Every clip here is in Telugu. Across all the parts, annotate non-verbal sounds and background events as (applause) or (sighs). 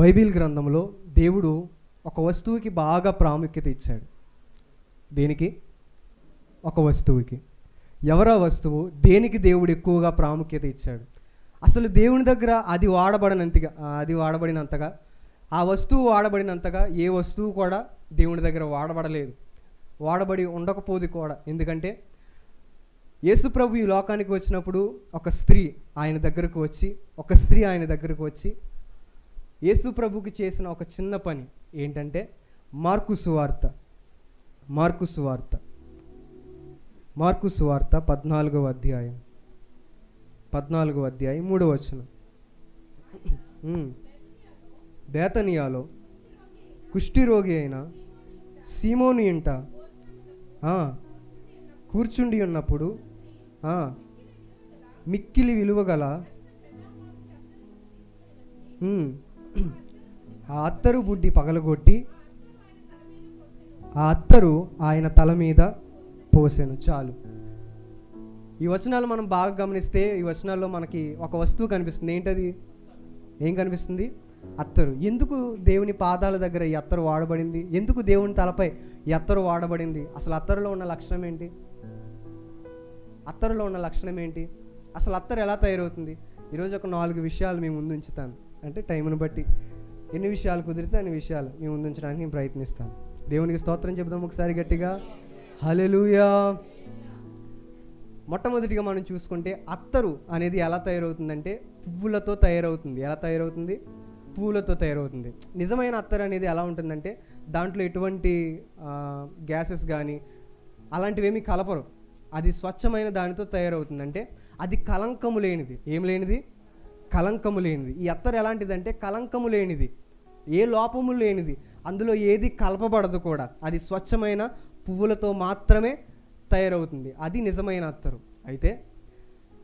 బైబిల్ గ్రంథంలో దేవుడు ఒక వస్తువుకి బాగా ప్రాముఖ్యత ఇచ్చాడు. దేనికి? ఒక వస్తువుకి. ఎవరో వస్తువు దేనికి దేవుడు ఎక్కువగా ప్రాముఖ్యత ఇచ్చాడు? అసలు దేవుని దగ్గర అది వాడబడినంతగా అది వాడబడినంతగా ఆ వస్తువు వాడబడినంతగా ఏ వస్తువు కూడా దేవుని దగ్గర వాడబడలేదు. వాడబడి ఉండకపోదు కూడా. ఎందుకంటే యేసు ప్రభు ఈ లోకానికి వచ్చినప్పుడు ఒక స్త్రీ ఆయన దగ్గరకు వచ్చి ఒక స్త్రీ ఆయన దగ్గరకు వచ్చి యేసు ప్రభుకి చేసిన ఒక చిన్న పని ఏంటంటే మార్కు సువార్త మార్కు సువార్త మార్కు సువార్త పద్నాలుగవ అధ్యాయం. పద్నాలుగవ అధ్యాయం మూడవ వచనం. బేతనియాలో కుష్ఠిరోగి అయిన సీమోను ఇంట కూర్చుండి ఉన్నప్పుడు మిక్కిలి విలువగల ఆ అత్తరు బుడ్డి పగలగొట్టి ఆ అత్తరు ఆయన తల మీద పోసాను చాలు. ఈ వచనాలు మనం బాగా గమనిస్తే ఈ వచనాల్లో మనకి ఒక వస్తువు కనిపిస్తుంది. ఏంటది? ఏం కనిపిస్తుంది? అత్తరు. ఎందుకు దేవుని పాదాల దగ్గర ఈ అత్తరు వాడబడింది? ఎందుకు దేవుని తలపై ఈ అత్తరు వాడబడింది? అసలు అత్తరులో ఉన్న లక్షణం ఏంటి? అత్తరులో ఉన్న లక్షణం ఏంటి? అసలు అత్తరు ఎలా తయారవుతుంది? ఈరోజు ఒక నాలుగు విషయాలు మేము ముందు ఉంచుతాను. అంటే టైంను బట్టి. ఎన్ని విషయాలు కుదిరితే అన్ని విషయాలు మీ ముందుంచడానికి నేను ప్రయత్నిస్తాను. దేవునికి స్తోత్రం చెబుదాం ఒకసారి గట్టిగా. హలెలుయా మొట్టమొదటిగా మనం చూసుకుంటే అత్తరు అనేది ఎలా తయారవుతుందంటే పువ్వులతో తయారవుతుంది. ఎలా తయారవుతుంది? పువ్వులతో తయారవుతుంది. నిజమైన అత్తరు అనేది ఎలా ఉంటుందంటే దాంట్లో ఎటువంటి గ్యాసెస్ కానీ అలాంటివేమీ కలపరు. అది స్వచ్ఛమైన దానితో తయారవుతుందంటే అది కలంకము లేనిది. ఏం లేనిది? కలంకము లేనిది. ఈ అత్తరు ఎలాంటిదంటే కలంకము లేనిది. ఏ లోపము లేనిది. అందులో ఏది కలపబడదు కూడా. అది స్వచ్ఛమైన పువ్వులతో మాత్రమే తయారవుతుంది. అది నిజమైన అత్తరు. అయితే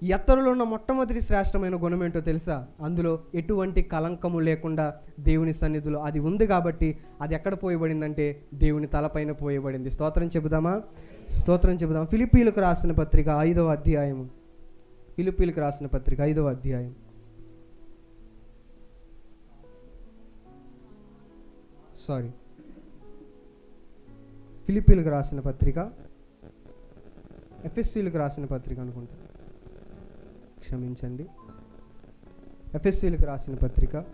ఈ అత్తరులో ఉన్న మొట్టమొదటి శ్రేష్టమైన గుణం ఏంటో తెలుసా? అందులో ఎటువంటి కలంకము లేకుండా దేవుని సన్నిధిలో అది ఉంది కాబట్టి అది ఎక్కడ పోయబడిందంటే దేవుని తలపైన పోయబడింది. స్తోత్రం చెబుదామా? స్తోత్రం చెబుదాం. ఫిలిపీలకు రాసిన పత్రిక ఐదవ అధ్యాయం ఫిలిపీలకు రాసిన పత్రిక ఐదవ అధ్యాయం. సారీ ఫిలిపీలకు రాసిన పత్రిక. ఎఫ్ఎస్సీలకు రాసిన పత్రిక అనుకుంటా. క్షమించండి. ఎఫ్ఎస్సీలకు రాసిన పత్రిక.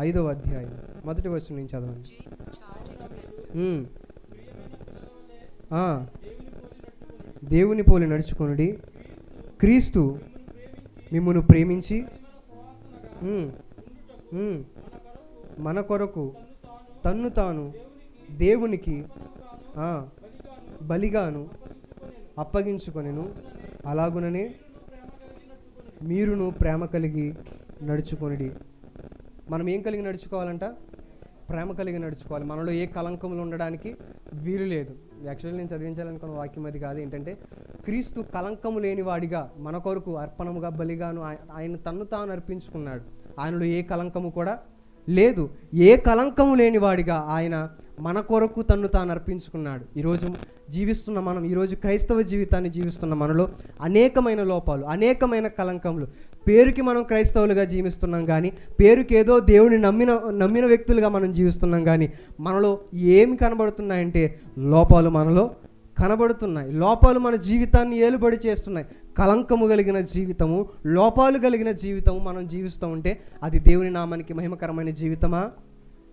ఐదవ అధ్యాయం. మొదటి వచనం నుంచి చదవండి. ఆ. దేవుని పోలి నడుచుకొనుడి. క్రీస్తు మిమ్మును ప్రేమించి మన కొరకు తన్ను తాను దేవునికి బలిగాను అప్పగించుకొనెను. అలాగుననే మీరును ప్రేమ కలిగి నడుచుకొనిడి. మనం ఏం కలిగి నడుచుకోవాలంట? ప్రేమ కలిగి నడుచుకోవాలి. మనలో ఏ కలంకములు ఉండడానికి వీలు లేదు. యాక్చువల్లీ నేను చదివించాలనుకున్న వాక్యం అది కాదు. ఏంటంటే క్రీస్తు కలంకము లేనివాడిగా మన కొరకు అర్పణముగా బలిగాను ఆయన తన్ను తాను అర్పించుకున్నాడు. ఆయనలో ఏ కలంకము కూడా లేదు ఏ కలంకము లేనివాడిగా ఆయన మన కొరకు తన్ను తాను అర్పించుకున్నాడు. ఈరోజు జీవిస్తున్న మనం ఈరోజు క్రైస్తవ జీవితాన్ని జీవిస్తున్న మనలో అనేకమైన లోపాలు అనేకమైన కలంకములు పేరుకి మనం క్రైస్తవులుగా జీవిస్తున్నాం కానీ పేరుకి ఏదో దేవుని నమ్మిన నమ్మిన వ్యక్తులుగా మనం జీవిస్తున్నాం కానీ మనలో ఏమి కనబడుతున్నాయంటే లోపాలు మనలో కనబడుతున్నాయి. లోపాలు మన జీవితాన్ని ఏలుబడి చేస్తున్నాయి. కలంకము కలిగిన జీవితము లోపాలు కలిగిన జీవితము మనం జీవిస్తూ ఉంటే అది దేవుని నామానికి మహిమకరమైన జీవితమా?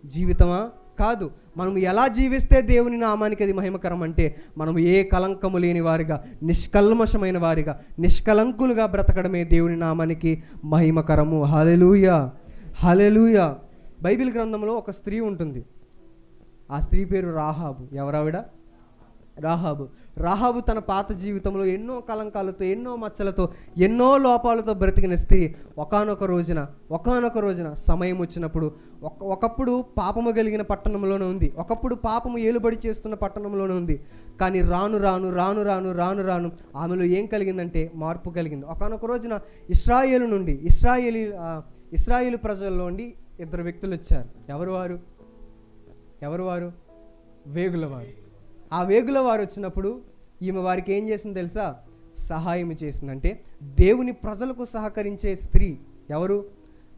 జీవితమా? కాదు. మనం ఎలా జీవిస్తే దేవుని నామానికి అది మహిమకరం అంటే మనం ఏ కలంకము లేని వారిగా నిష్కల్మషమైన వారిగా నిష్కలంకులుగా బ్రతకడమే దేవుని నామానికి మహిమకరము. హలెలూయ హలెలూయ బైబిల్ గ్రంథంలో ఒక స్త్రీ ఉంటుంది. ఆ స్త్రీ పేరు రాహాబు. ఎవరావిడ? రాహాబు. రాహాబు తన పాత జీవితంలో ఎన్నో కలంకాలతో ఎన్నో మచ్చలతో ఎన్నో లోపాలతో బ్రతికిన స్త్రీ ఒకానొక రోజున ఒకానొక రోజున సమయం వచ్చినప్పుడు ఒక ఒకప్పుడు పాపము కలిగిన పట్టణంలోనే ఉంది. ఒకప్పుడు పాపము ఏలుబడి చేస్తున్న పట్టణంలోనే ఉంది. కానీ రాను రాను రాను రాను రాను రాను ఆమెలో ఏం కలిగిందంటే మార్పు కలిగింది. ఒకానొక రోజున ఇస్రాయేలు నుండి ఇస్రాయేలీ ఇస్రాయేల్ ఇస్రాయేలు ప్రజల్లో నుండి ఇద్దరు వ్యక్తులు వచ్చారు. ఎవరు వారు? ఎవరు వారు? వేగుల వారు. ఆ వేగుల వారు వచ్చినప్పుడు ఈమె వారికి ఏం చేసింది తెలుసా? సహాయం చేసిందంటే దేవుని ప్రజలకు సహకరించే స్త్రీ ఎవరు?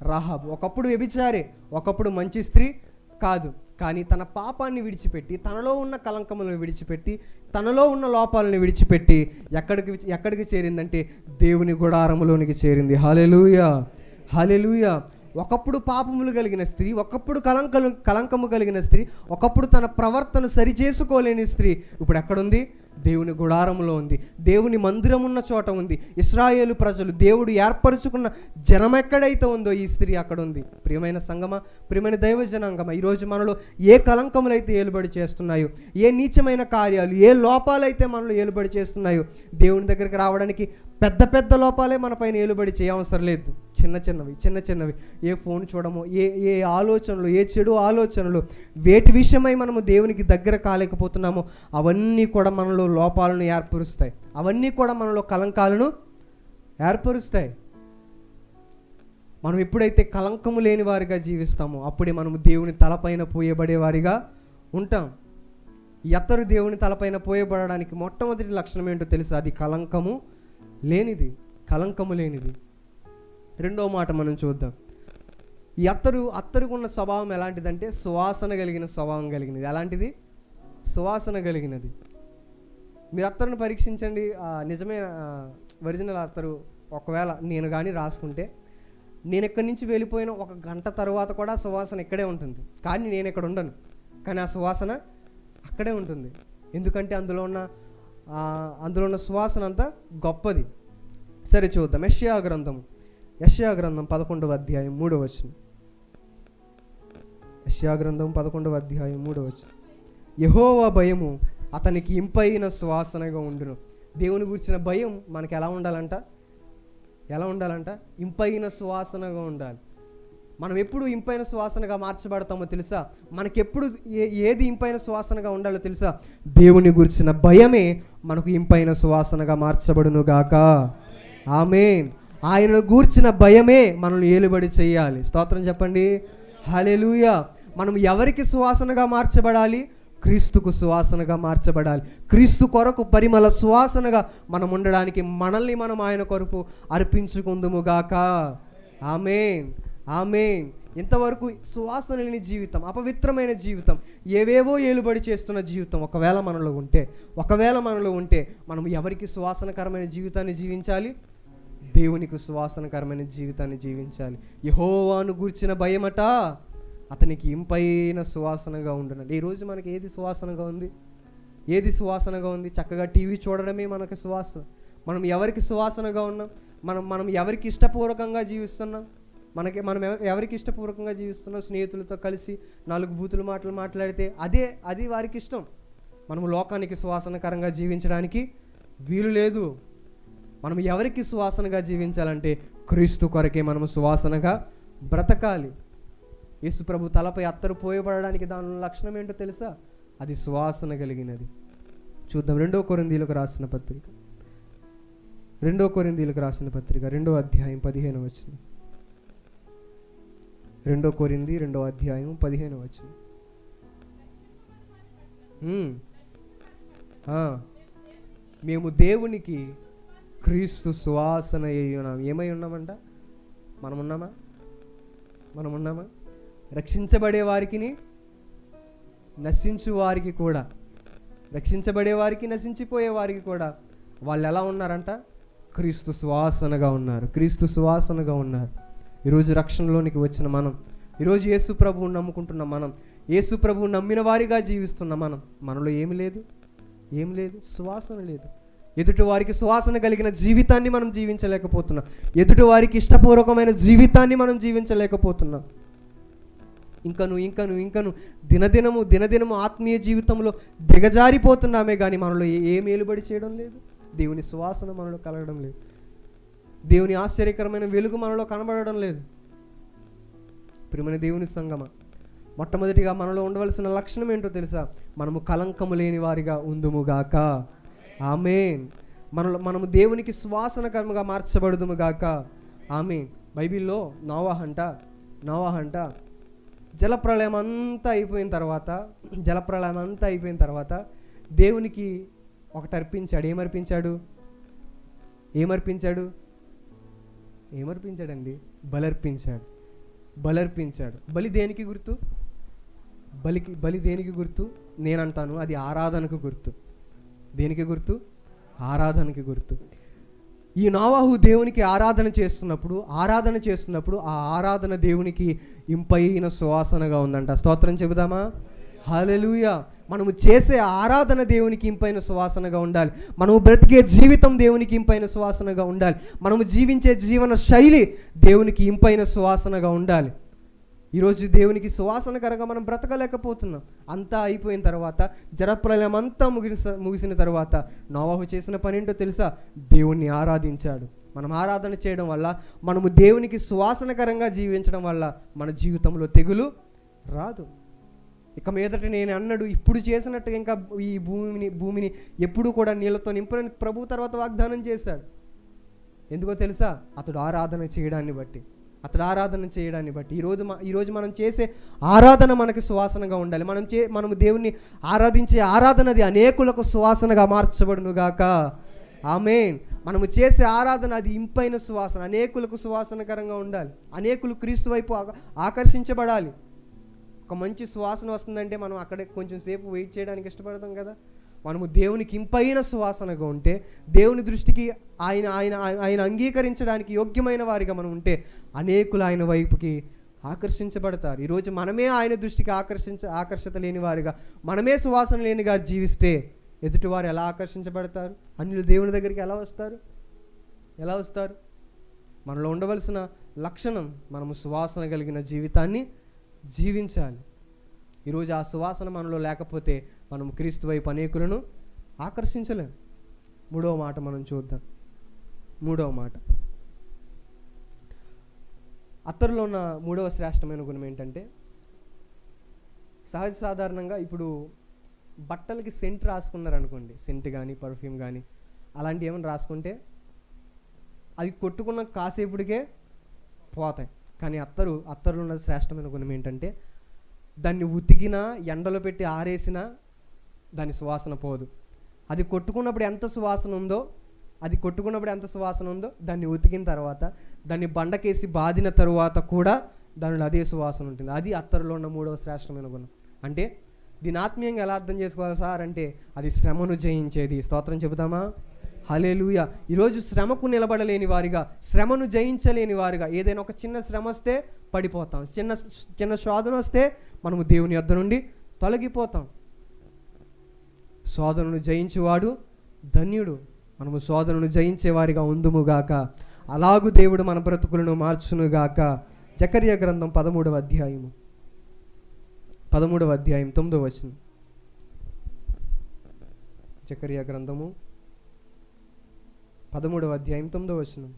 రాహాబ్. ఒకప్పుడు వ్యభిచారే ఒకప్పుడు మంచి స్త్రీ కాదు. కానీ తన పాపాన్ని విడిచిపెట్టి తనలో ఉన్న కలంకములను విడిచిపెట్టి తనలో ఉన్న లోపాలను విడిచిపెట్టి ఎక్కడికి ఎక్కడికి చేరిందంటే దేవుని గుడారములోనికి చేరింది. హాలెలూయా హాలెలూయా ఒకప్పుడు పాపములు కలిగిన స్త్రీ ఒకప్పుడు కలంకలు కలంకము కలిగిన స్త్రీ ఒకప్పుడు తన ప్రవర్తన సరిచేసుకోలేని స్త్రీ ఇప్పుడు ఎక్కడుంది? దేవుని గుడారములో ఉంది. దేవుని మందిరం ఉన్న చోట ఉంది. ఇస్రాయేలు ప్రజలు దేవుడు ఏర్పరచుకున్న జనం ఎక్కడైతే ఉందో ఈ స్త్రీ అక్కడ ఉంది ప్రియమైన సంగమ ప్రియమైన దైవ జనాంగమ ఈరోజు మనలో ఏ కలంకములు అయితే ఏలుబడి చేస్తున్నాయో ఏ నీచమైన కార్యాలు ఏ లోపాలైతే మనలో ఏలుబడి చేస్తున్నాయో దేవుని దగ్గరికి రావడానికి పెద్ద పెద్ద లోపాలే మన పైన ఏలుబడి చేయవసరం లేదు. చిన్న చిన్నవి చిన్న చిన్నవి. ఏ ఫోన్ చూడము ఏ ఏ ఆలోచనలు ఏ చెడు ఆలోచనలు వేటి విషయమై మనము దేవునికి దగ్గర కాలేకపోతున్నామో అవన్నీ కూడా మనలో లోపాలను ఏర్పరుస్తాయి. అవన్నీ కూడా మనలో కలంకాలను ఏర్పరుస్తాయి. మనం ఎప్పుడైతే కలంకము లేని వారిగా జీవిస్తామో అప్పుడే మనము దేవుని తలపైన పోయబడేవారిగా ఉంటాం. ఎత్తరు దేవుని తలపైన పోయబడడానికి మొట్టమొదటి లక్షణం ఏంటో తెలుసా? అది కలంకము లేనిది కలంకము లేనిది. రెండో మాట మనం చూద్దాం. ఈ అత్తరు అత్తరుకున్న స్వభావం ఎలాంటిదంటే సువాసన కలిగిన స్వభావం కలిగినది. ఎలాంటిది? సువాసన కలిగినది. మీరు అత్తరును పరీక్షించండి. నిజమైన ఒరిజినల్ అత్తరు ఒకవేళ నేను కానీ రాసుకుంటే నేను ఎక్కడి నుంచి వెళ్ళిపోయిన ఒక గంట తర్వాత కూడా సువాసన ఇక్కడే ఉంటుంది. కానీ నేను ఇక్కడ ఉండను. కానీ ఆ సువాసన అక్కడే ఉంటుంది. ఎందుకంటే అందులో ఉన్న అందులో ఉన్న సువాసన అంతా గొప్పది. సరే చూద్దాం. యష్యా గ్రంథం యష్యా గ్రంథం పదకొండవ అధ్యాయం మూడవ వచనం. యష్యా గ్రంథం పదకొండవ అధ్యాయం మూడవ వచనం. యహోవా భయము అతనికి ఇంపైన సువాసనగా ఉండును. దేవుని గురించిన భయం మనకు ఎలా ఉండాలంట? ఎలా ఉండాలంట? ఇంపైన సువాసనగా ఉండాలి. మనం ఎప్పుడు ఇంపైన సువాసనగా మార్చబడతామో తెలుసా? మనకెప్పుడు ఏ ఏది ఇంపైన సువాసనగా ఉండాలో తెలుసా? దేవుని గురించిన భయమే మనకు ఇంపైన సువాసనగా మార్చబడును గాక. ఆమెన్. ఆయన గూర్చిన భయమే మనల్ని ఏలుబడి చేయాలి. స్తోత్రం చెప్పండి. హల్లెలూయా. మనం ఎవరికి సువాసనగా మార్చబడాలి? క్రీస్తుకు సువాసనగా మార్చబడాలి. క్రీస్తు కొరకు పరిమళ సువాసనగా మనం ఉండడానికి మనల్ని మనం ఆయన కొరకు అర్పించుకుందుముగాక ఆమెన్. ఆమె ఇంతవరకు సువాసన లేని జీవితం అపవిత్రమైన జీవితం ఏవేవో ఏలుబడి చేస్తున్న జీవితం ఒకవేళ మనలో ఉంటే ఒకవేళ మనలో ఉంటే మనం ఎవరికి సువాసనకరమైన జీవితాన్ని జీవించాలి? దేవునికి సువాసనకరమైన జీవితాన్ని జీవించాలి. యహోవాను గూర్చిన భయమట అతనికి ఇంపైన సువాసనగా ఉండనండి ఈరోజు మనకి ఏది సువాసనగా ఉంది? ఏది సువాసనగా ఉంది? చక్కగా టీవీ చూడడమే మనకి సువాసన. మనం ఎవరికి సువాసనగా ఉన్నాం? మనం మనం ఎవరికి ఇష్టపూర్వకంగా జీవిస్తున్నాం? మనకి మనం ఎవ- ఎవరికి ఇష్టపూర్వకంగా జీవిస్తున్నాం? స్నేహితులతో కలిసి నాలుగు బూతులు మాటలు మాట్లాడితే అదే అది వారికి ఇష్టం. మనము లోకానికి సువాసనకరంగా జీవించడానికి వీలు లేదు. మనం ఎవరికి సువాసనగా జీవించాలంటే క్రీస్తు కొరకే మనము సువాసనగా బ్రతకాలి. యేసు ప్రభు తలపై అత్తరు పోయబడడానికి దాని లక్షణం ఏంటో తెలుసా? అది సువాసన కలిగినది. చూద్దాం రెండో కొరిందీలకు రాసిన పత్రిక. రెండో కొరిందీలకు రాసిన పత్రిక రెండో అధ్యాయం పదిహేను వచ్చింది. రెండో కొరింది రెండో అధ్యాయం పదిహేను వచ్చిన మేము దేవునికి క్రీస్తు సువాసన ఉన్నాం. ఏమై ఉన్నామంట? మనం ఉన్నామా? మనం ఉన్నామా? రక్షించబడే వారికి నశించు వారికి కూడా. రక్షించబడే వారికి నశించిపోయే వారికి కూడా. వాళ్ళు ఎలా ఉన్నారంట? క్రీస్తు సువాసనగా ఉన్నారు. క్రీస్తు సువాసనగా ఉన్నారు. ఈరోజు రక్షణలోనికి వచ్చిన మనం ఈరోజు యేసు ప్రభువు నమ్ముకుంటున్న మనం యేసు ప్రభువు నమ్మిన వారిగా జీవిస్తున్న మనం మనలో ఏమి లేదు ఏం లేదు సువాసన లేదు. ఎదుటి వారికి సువాసన కలిగిన జీవితాన్ని మనం జీవించలేకపోతున్నాం. ఎదుటి వారికి ఇష్టపూర్వకమైన జీవితాన్ని మనం జీవించలేకపోతున్నాం. ఇంకను ఇంకను ఇంకను దినదినము దినదినము ఆత్మీయ జీవితంలో దిగజారిపోతున్నామే కానీ మనలో ఏ- ఏ మేలుబడి చేయడం లేదు. దేవుని సువాసన మనలో కలగడం లేదు. దేవుని ఆశ్చర్యకరమైన వెలుగు మనలో కనబడడం లేదు. ప్రియమైన దేవుని సంగమ మొట్టమొదటిగా మనలో ఉండవలసిన లక్షణం ఏంటో తెలుసా? మనము కలంకము లేని వారిగా ఉందుముగాక ఆమెన్. మనలో మనము దేవునికి శ్వాసనకరముగా మార్చబడుదుముగాక ఆమెన్. బైబిల్లో నోవాహ్ అంట నోవాహ్ అంట జలప్రళయం అంతా అయిపోయిన తర్వాత జలప్రళయం అంతా అయిపోయిన తర్వాత దేవునికి ఒకటి అర్పించాడు ఏమర్పించాడు? ఏమర్పించాడు? ఏమర్పించాడండి? బలర్పించాడు. బలర్పించాడు. బలి దేనికి గుర్తు? బలికి బలి దేనికి గుర్తు? నేనంటాను అది ఆరాధనకు గుర్తు. దేనికి గుర్తు? ఆరాధనకి గుర్తు. ఈ నావాహు దేవునికి ఆరాధన చేస్తున్నప్పుడు ఆరాధన చేస్తున్నప్పుడు ఆ ఆరాధన దేవునికి ఇంపైన సువాసనగా ఉందంట. స్తోత్రం చెబుదామా? హాలెలుయ మనము చేసే ఆరాధన దేవునికి ఇంపైన సువాసనగా ఉండాలి. మనము బ్రతికే జీవితం దేవునికి ఇంపైన సువాసనగా ఉండాలి. మనము జీవించే జీవన శైలి దేవునికి ఇంపైన సువాసనగా ఉండాలి. ఈరోజు దేవునికి సువాసనకరంగా మనం బ్రతకలేకపోతున్నాం. అంతా అయిపోయిన తర్వాత జలప్రలయం అంతా ముగిసిన ముగిసిన తర్వాత నోవాహు చేసిన పని ఏంటో తెలుసా? దేవుణ్ణి ఆరాధించాడు. మనం ఆరాధన చేయడం వల్ల మనము దేవునికి సువాసనకరంగా జీవించడం వల్ల మన జీవితంలో తెగులు రాదు. ఇక మీదట నేను అన్నాడు ఇప్పుడు చేసినట్టుగా ఇంకా ఈ భూమిని భూమిని ఎప్పుడు కూడా నీళ్ళతో నింపని ప్రభు తర్వాత వాగ్దానం చేశాడు. ఎందుకో తెలుసా? అతడు ఆరాధన చేయడాన్ని బట్టి అతడు ఆరాధన చేయడాన్ని బట్టి ఈరోజు ఈరోజు మనం చేసే ఆరాధన మనకి సువాసనగా ఉండాలి. మనం చే మనము దేవుణ్ణి ఆరాధించే ఆరాధనది అనేకులకు సువాసనగా మార్చబడును గాక. ఆమెన్. మనము చేసే ఆరాధన అది ఇంపైన సువాసన అనేకులకు సువాసనకరంగా ఉండాలి. అనేకులు క్రీస్తు వైపు ఆక- ఆకర్షించబడాలి. ఒక మంచి సువాసన వస్తుందంటే మనం అక్కడే కొంచెం సేపు వెయిట్ చేయడానికి ఇష్టపడతాం కదా. మనము దేవునికి ఇంపైన సువాసనగా ఉంటే దేవుని దృష్టికి ఆయన ఆయన ఆయన అంగీకరించడానికి యోగ్యమైన వారిగా మనం ఉంటే అనేకులు ఆయన వైపుకి ఆకర్షించబడతారు. ఈరోజు మనమే ఆయన దృష్టికి ఆకర్షించ ఆకర్షత లేని వారిగా మనమే సువాసన లేనిగా జీవిస్తే ఎదుటివారు ఎలా ఆకర్షించబడతారు? అన్యులు దేవుని దగ్గరికి ఎలా వస్తారు? ఎలా వస్తారు? మనలో ఉండవలసిన లక్షణం మనము సువాసన కలిగిన జీవితాన్ని జీవించాలి. ఈరోజు ఆ సువాసన మనలో లేకపోతే మనం క్రీస్తు వైపు అనేకులను ఆకర్షించలేం. మూడవ మాట మనం చూద్దాం. మూడవ మాట. అత్తరులో ఉన్న మూడవ శ్రేష్టమైన గుణం ఏంటంటే సహజ సాధారణంగా ఇప్పుడు బట్టలకి సెంట్ రాసుకున్నారనుకోండి సెంట్ కానీ పర్ఫ్యూమ్ కానీ అలాంటి ఏమైనా రాసుకుంటే అవి కొట్టుకున్న కాసేపుడికే పోతాయి. కానీ అత్తరు అత్తరులో ఉన్న శ్రేష్టమైన గుణం ఏంటంటే దాన్ని ఉతికినా ఎండలో పెట్టి ఆరేసినా దాని సువాసన పోదు. అది కొట్టుకున్నప్పుడు ఎంత సువాసన ఉందో అది కొట్టుకున్నప్పుడు ఎంత సువాసన ఉందో దాన్ని ఉతికిన తర్వాత దాన్ని బండకేసి బాదిన తరువాత కూడా దానిలో అదే సువాసన ఉంటుంది. అది అత్తరులో ఉన్న మూడవ శ్రేష్టమైన గుణం. అంటే దీని ఆత్మీయంగా ఎలా అర్థం చేసుకోవాలి సార్? అంటే అది శ్రమను జయించేది. స్తోత్రం చెబుతామా? హలేలుయ ఈరోజు శ్రమకు నిలబడలేని వారిగా శ్రమను జయించలేని వారిగా ఏదైనా ఒక చిన్న శ్రమ వస్తే పడిపోతాం. చిన్న చిన్న శోధన వస్తే మనము దేవుని యొద్ద నుండి తొలగిపోతాం. శోధనను జయించేవాడు ధన్యుడు. మనము శోధనను జయించేవారిగా ఉందుముగాక అలాగు దేవుడు మన బ్రతుకులను మార్చునుగాక జకర్య గ్రంథం పదమూడవ అధ్యాయము. పదమూడవ అధ్యాయం తొమ్మిదవ వచనం. జకర్య గ్రంథము పదమూడవ అధ్యాయం తొమ్మిదవ వచనం.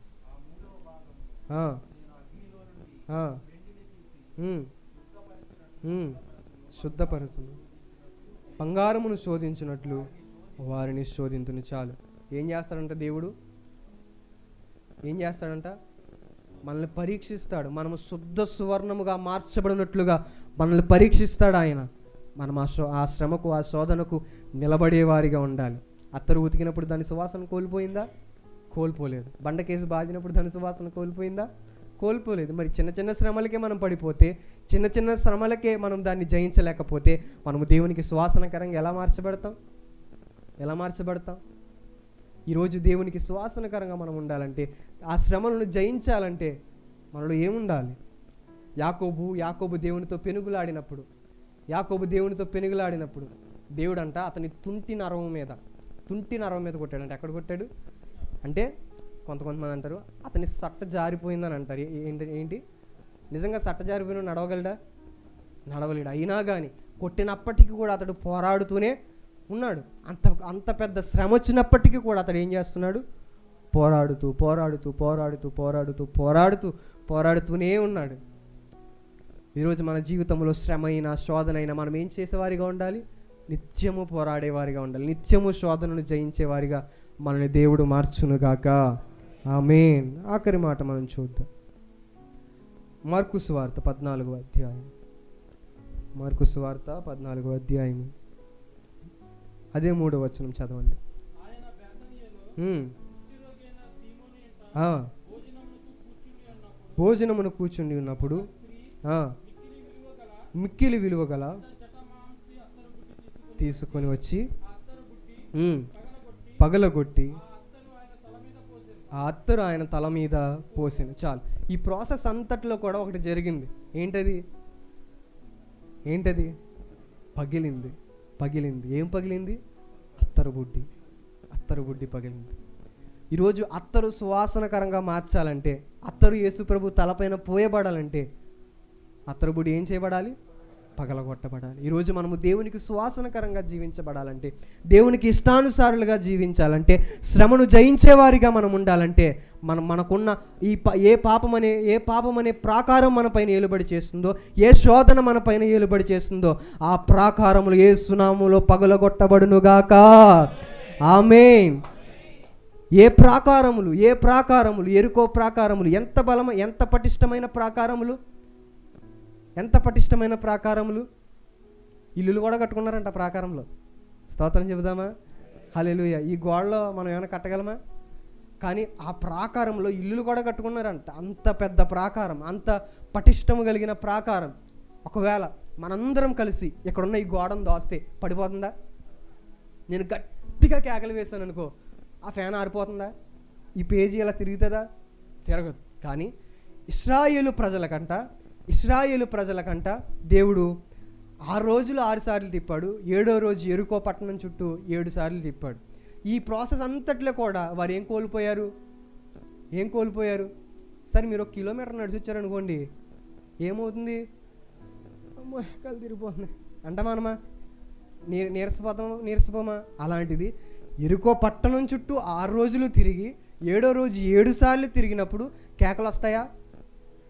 శుద్ధపరచును. బంగారమును శోధించినట్లు వారిని శోధింతుని చాలు. ఏం చేస్తాడంట దేవుడు? ఏం చేస్తాడంట? మనల్ని పరీక్షిస్తాడు. మనము శుద్ధ సువర్ణముగా మార్చబడినట్లుగా మనల్ని పరీక్షిస్తాడు ఆయన. మనం ఆ శో- ఆ శ్రమకు ఆ శోధనకు నిలబడేవారిగా ఉండాలి. అత్తరు ఉతికినప్పుడు దాని సువాసన కోల్పోయిందా? కోల్పోలేదు. బండకేసి బాధినప్పుడు దాని సువాసన కోల్పోయిందా? కోల్పోలేదు. మరి చిన్న చిన్న శ్రమలకే మనం పడిపోతే చిన్న చిన్న శ్రమలకే మనం దాన్ని జయించలేకపోతే మనము దేవునికి సువాసనకరంగా ఎలా మార్చబడతాం? ఎలా మార్చబడతాం? ఈరోజు దేవునికి సువాసనకరంగా మనం ఉండాలంటే ఆ శ్రమలను జయించాలంటే మనలో ఏముండాలి? యాకోబు యాకోబు దేవునితో పెనుగులాడినప్పుడు యాకోబు దేవునితో పెనుగులాడినప్పుడు దేవుడంట అతని తుంటి నరవం మీద తుంటి నరవం మీద కొట్టాడంట. ఎక్కడ కొట్టాడు? అంటే కొంత కొంతమంది అంటారు అతని సట్ట జారిపోయిందని అంటారు. ఏంటి ఏంటి? నిజంగా సట్ట జారిపోయిన నడవగలడా? నడవలేడు. అయినా కానీ కొట్టినప్పటికీ కూడా అతడు పోరాడుతూనే ఉన్నాడు. అంత అంత పెద్ద శ్రమ వచ్చినప్పటికీ కూడా అతడు ఏం చేస్తున్నాడు? పోరాడుతూ పోరాడుతూ పోరాడుతూ పోరాడుతూ పోరాడుతూ పోరాడుతూనే ఉన్నాడు. ఈరోజు మన జీవితంలో శ్రమ అయినా శోధన అయినా మనం ఏం చేసేవారిగా ఉండాలి? నిత్యము పోరాడేవారిగా ఉండాలి. నిత్యము శోధనను జయించేవారిగా మనని దేవుడు మార్చునుగాక. ఆమెన్. ఆఖరి మాట మనం చూద్దాం. మార్కు సువార్త పద్నాలుగో అధ్యాయం. మార్కు సువార్త పద్నాలుగో అధ్యాయం. అదే మూడో వచనం చదవండి. భోజనమును కూర్చుండి ఉన్నప్పుడు మిక్కిలి విలువ గల తీసుకొని వచ్చి పగలగొట్టి ఆ అత్తరు ఆయన తల మీద పోసింది. చాలు. ఈ ప్రాసెస్ అంతట్లో కూడా ఒకటి జరిగింది. ఏంటది? ఏంటది? పగిలింది. పగిలింది. ఏం పగిలింది? అత్తరు బుడ్డి. అత్తరు బుడ్డి పగిలింది. ఈరోజు అత్తరు సువాసనకరంగా మార్చాలంటే అత్తరు యేసుప్రభు తలపైన పోయబడాలంటే అత్తరు బుడ్డి ఏం చేయబడాలి? పగలగొట్టబడాలి. ఈరోజు మనము దేవునికి సువాసనకరంగా జీవించబడాలంటే దేవునికి ఇష్టానుసారులుగా జీవించాలంటే శ్రమను జయించేవారిగా మనం ఉండాలంటే మనం మనకున్న ఈ ఏ పాపం అనే ఏ పాపం అనే ప్రాకారం మన పైన ఏలుబడి చేస్తుందో ఏ శోధన మన పైన ఏలుబడి చేస్తుందో ఆ ప్రాకారములు ఏ సునాములో పగలగొట్టబడునుగాక. ఆమె ఏ ప్రాకారములు ఏ ప్రాకారములు ఎరుకో ప్రాకారములు ఎంత బలమ ఎంత పటిష్టమైన ప్రాకారములు? ఎంత పటిష్టమైన ప్రాకారములు? ఇల్లులు కూడా కట్టుకున్నారంట ప్రాకారంలో. స్తోత్రం చెబుదామా? హల్లెలూయా. ఈ గోడలో మనం ఏమైనా కట్టగలమా? కానీ ఆ ప్రాకారంలో ఇల్లులు కూడా కట్టుకున్నారంట. అంత పెద్ద ప్రాకారం అంత పటిష్టము కలిగిన ప్రాకారం. ఒకవేళ మనందరం కలిసి ఇక్కడున్న ఈ గోడను దోస్తే పడిపోతుందా? నేను గట్టిగా కేకలు వేశాను అనుకో ఆ ఫ్యాన్ ఆరిపోతుందా? ఈ పేజీ ఇలా తిరుగుతుందా? తిరగదు. కానీ ఇస్రాయేలు ప్రజలకంట ఇస్రాయేలు ప్రజలకంట దేవుడు ఆరు రోజులు ఆరుసార్లు తిప్పాడు ఏడో రోజు ఎరుకో పట్టణం చుట్టూ ఏడు సార్లు తిప్పాడు. ఈ ప్రాసెస్ అంతట్లో కూడా వారు ఏం కోల్పోయారు? ఏం కోల్పోయారు? సరే మీరు ఒక కిలోమీటర్ నడిచి వచ్చారనుకోండి ఏమవుతుంది? అమ్మో కళ్ళు తిరిగిపోతుంది అంటమానమా నీ నీరసపోతాం నీరసపోమా? అలాంటిది. ఎరుకో పట్టణం చుట్టూ ఆరు రోజులు తిరిగి ఏడో రోజు ఏడు సార్లు తిరిగినప్పుడు కేకలు వస్తాయా?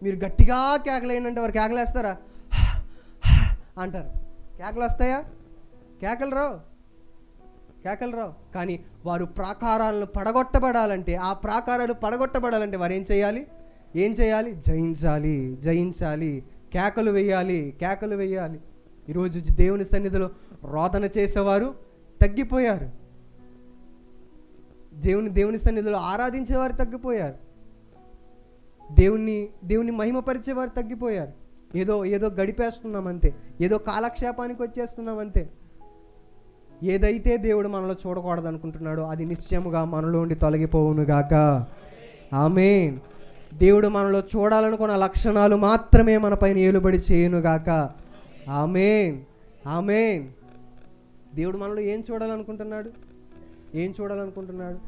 మీరు గట్టిగా కేకలు ఏంటంటే వారు కేకలు వేస్తారా (sighs) అంటారు. కేకలు వస్తాయా కేకలు రావు కేకలు రావు కానీ వారు ప్రాకారాలను పడగొట్టబడాలంటే ఆ ప్రాకారాలు పడగొట్టబడాలంటే వారు ఏం చేయాలి? ఏం చేయాలి? జయించాలి జయించాలి. కేకలు వేయాలి కేకలు వేయాలి. ఈరోజు దేవుని సన్నిధిలో రోదన చేసేవారు తగ్గిపోయారు. దేవుని దేవుని సన్నిధిలో ఆరాధించేవారు తగ్గిపోయారు. దేవుణ్ణి దేవుని మహిమపరిచేవారు తగ్గిపోయారు. ఏదో ఏదో గడిపేస్తున్నాం అంతే ఏదో కాలక్షేపానికి వచ్చేస్తున్నాం అంతే ఏదైతే దేవుడు మనలో చూడకూడదు అనుకుంటున్నాడో అది నిశ్చయముగా మనలో ఉండి తొలగిపోవునుగాక. ఆమెన్. దేవుడు మనలో చూడాలనుకున్న లక్షణాలు మాత్రమే మన పైన ఏలుబడి చేయునుగాక. ఆమెన్. ఆమెన్. దేవుడు మనలో ఏం చూడాలనుకుంటున్నాడు? ఏం చూడాలనుకుంటున్నాడు?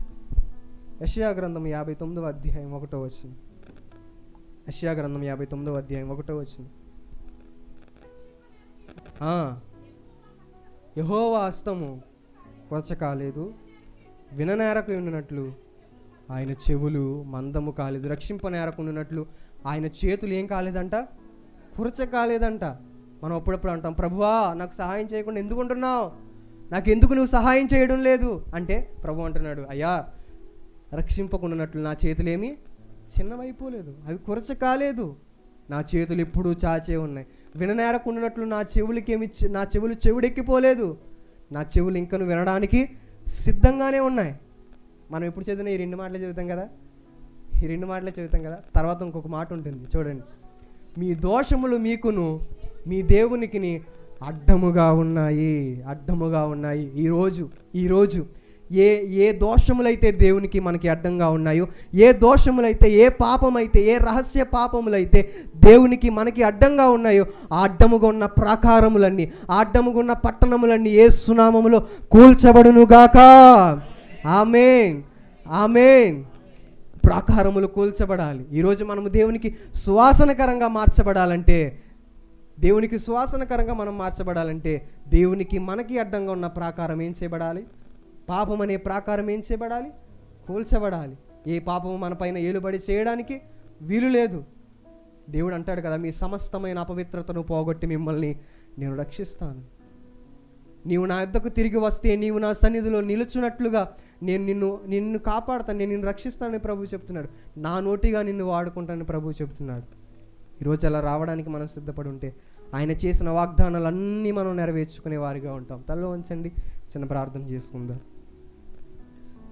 యశయా గ్రంథం యాభై తొమ్మిదవ అధ్యాయం ఒకటో వచ్చింది అషియా గ్రంథం యాభై తొమ్మిదో అధ్యాయం ఒకటో వచ్చింది ఆ, హస్తము కొరచ కాలేదు విననేరకు ఉండినట్లు ఆయన చెవులు మందము కాలేదు రక్షింపనేరకు ఉండినట్లు ఆయన చేతులు ఏం కాలేదంట? కురచ కాలేదంట. మనం అప్పుడప్పుడు అంటాం ప్రభువా నాకు సహాయం చేయకుండా ఎందుకు ఉంటున్నావు? నాకు ఎందుకు నువ్వు సహాయం చేయడం లేదు? అంటే ప్రభు అంటున్నాడు అయ్యా రక్షింపకుండానట్లు నా చేతులేమి చిన్నవైపోలేదు అవి కురచ కాలేదు. నా చేతులు ఎప్పుడూ చాచే ఉన్నాయి. విననేరకుండానట్లు నా చెవులకి నా చెవులు చెవుడెక్కిపోలేదు. నా చెవులు ఇంకను వినడానికి సిద్ధంగానే ఉన్నాయి. మనం ఎప్పుడు చదివిన ఈ రెండు మాటలే చదువుతాం కదా? ఈ రెండు మాటలే చదువుతాం కదా? తర్వాత ఇంకొక మాట ఉంటుంది చూడండి. మీ దోషములు మీకును మీ దేవునికిని అడ్డముగా ఉన్నాయి అడ్డముగా ఉన్నాయి. ఈరోజు ఈరోజు ఏ ఏ దోషములైతే దేవునికి మనకి అడ్డంగా ఉన్నాయో ఏ దోషములైతే ఏ పాపమైతే ఏ రహస్య పాపములైతే దేవునికి మనకి అడ్డంగా ఉన్నాయో ఆ అడ్డముగా ఉన్న ప్రాకారములన్నీ ఆ అడ్డముగా ఉన్న పట్టణములన్నీ ఏ సునామములో కూల్చబడునుగాక ఆమెన్. ఆమెన్. ప్రాకారములు కూల్చబడాలి. ఈరోజు మనము దేవునికి సువాసనకరంగా మార్చబడాలంటే దేవునికి సువాసనకరంగా మనం మార్చబడాలంటే దేవునికి మనకి అడ్డంగా ఉన్న ప్రాకారం ఏం చేయబడాలి? పాపం అనే ప్రాకారం ఏం చేయబడాలి? కూల్చబడాలి. ఏ పాపము మన పైన ఏలుబడి చేయడానికి వీలు లేదు. దేవుడు అంటాడు కదా మీ సమస్తమైన అపవిత్రతను పోగొట్టి మిమ్మల్ని నేను రక్షిస్తాను. నీవు నా యొద్దకు తిరిగి వస్తే నీవు నా సన్నిధిలో నిలుచున్నట్లుగా నేను నిన్ను నిన్ను కాపాడుతాను నేను నిన్ను రక్షిస్తానని ప్రభు చెప్తున్నాడు. నా నోటిగా నిన్ను వాడుకుంటానని ప్రభు చెప్తున్నాడు. ఈరోజు అలా రావడానికి మనం సిద్ధపడి ఉంటే ఆయన చేసిన వాగ్దానాలన్నీ మనం నెరవేర్చుకునే వారిగా ఉంటాం. తల్లో ఉంచండి చిన్న ప్రార్థన చేసుకుందాం.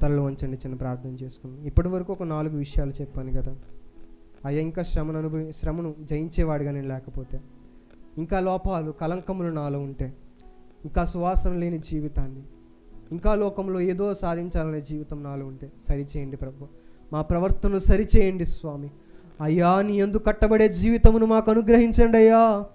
తలలో ఉంచండి చిన్న ప్రార్థన చేసుకుందాం. ఇప్పటి వరకు ఒక నాలుగు విషయాలు చెప్పాను కదా. అయ్యా ఇంకా శ్రమను అనుభవి శ్రమను జయించేవాడిగా నేను లేకపోతే ఇంకా లోపాలు కలంకములు నాలో ఉంటే ఇంకా సువాసన లేని జీవితాన్ని ఇంకా లోకంలో ఏదో సాధించాలనే జీవితం నాలో ఉంటే సరిచేయండి ప్రభు. మా ప్రవర్తనను సరిచేయండి స్వామి. అయ్యా నీ ఎందుకు కట్టబడే జీవితమును మాకు అనుగ్రహించండి అయ్యా.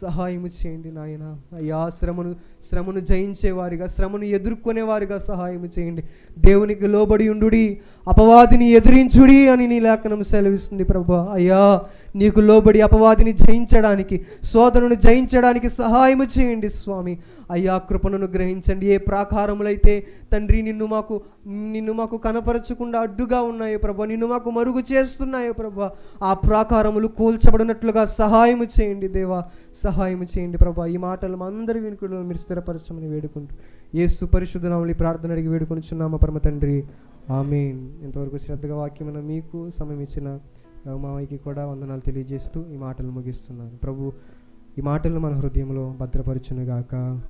సహాయము చేయండి నాయన. అయ్యా శ్రమను శ్రమను జయించేవారిగా శ్రమను ఎదుర్కొనేవారిగా సహాయము చేయండి. దేవునికి లోబడి ఉండుడి అపవాదిని ఎదిరించుడి అని నీ లేఖనం సెలవిస్తుంది ప్రభు. అయ్యా నీకు లోబడి అపవాదిని జయించడానికి శోధనను జయించడానికి సహాయము చేయండి స్వామి. అయ్యా కృపణను గ్రహించండి. ఏ ప్రాకారములైతే తండ్రి నిన్ను మాకు నిన్ను మాకు కనపరచకుండా అడ్డుగా ఉన్నాయో ప్రభా నిన్ను మాకు మరుగు చేస్తున్నాయో ప్రభా ఆ ప్రాకారములు కూల్చబడినట్లుగా సహాయము చేయండి దేవా. సహాయం చేయండి ప్రభా. ఈ మాటలు మా అందరి వెనుకలో మీరు స్థిరపరచమని వేడుకుంటూ ఏసు పరిశుద్ధ ప్రార్థన అడిగి వేడుకొనిచున్నామ పరమ తండ్రి. ఆమెన్. ఇంతవరకు శ్రద్ధగా వాక్యమైన మీకు సమయం ఇచ్చిన రఘుమావయ్యకి కూడా వందనాలు తెలియజేస్తూ ఈ మాటలు ముగిస్తున్నాను. ప్రభు ఈ మాటలు మన హృదయంలో భద్రపరచునుగాక.